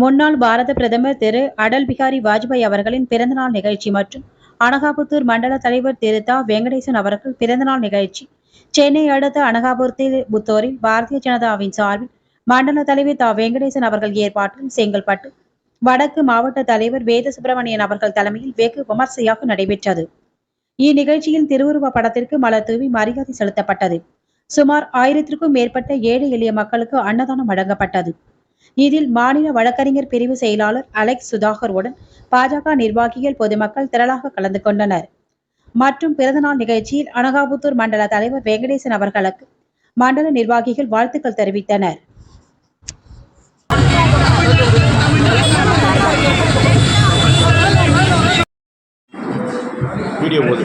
முன்னாள் பாரத பிரதமர் திரு அடல் பிகாரி வாஜ்பாய் அவர்களின் பிறந்தநாள் நிகழ்ச்சி மற்றும் அனகாபுத்தூர் மண்டல தலைவர் திரு தா. வெங்கடேசன் அவர்கள் பிறந்தநாள் நிகழ்ச்சி. சென்னை அடுத்த அனகாபுரத்தில் புத்தோரில் பாரதிய ஜனதாவின் சார்பில் மண்டல தலைவர் தா. வெங்கடேசன் அவர்கள் ஏற்பாட்டில் செங்கல்பட்டு வடக்கு மாவட்ட தலைவர் வேத சுப்பிரமணியன் அவர்கள் தலைமையில் வெகு விமர்சையாக நடைபெற்றது. இந்நிகழ்ச்சியில் திருவுருவ படத்திற்கு மலர் தூவி மரியாதை செலுத்தப்பட்டது. சுமார் ஆயிரத்திற்கும் மேற்பட்ட ஏழை எளிய மக்களுக்கு அன்னதானம் வழங்கப்பட்டது. இதில் மாநில வழக்கறிஞர் பிரிவு செயலாளர் அலெக்ஸ் சுதாகருடன் பாஜக நிர்வாகிகள் பொதுமக்கள் திரளாக கலந்து கொண்டனர். மற்றும் பிறந்தநாள் நிகழ்ச்சியில் அனகாபுத்தூர் மண்டல தலைவர் வெங்கடேசன் அவர்களுக்கு மண்டல நிர்வாகிகள் வாழ்த்துக்கள் தெரிவித்தனர். வீடியோ போகுது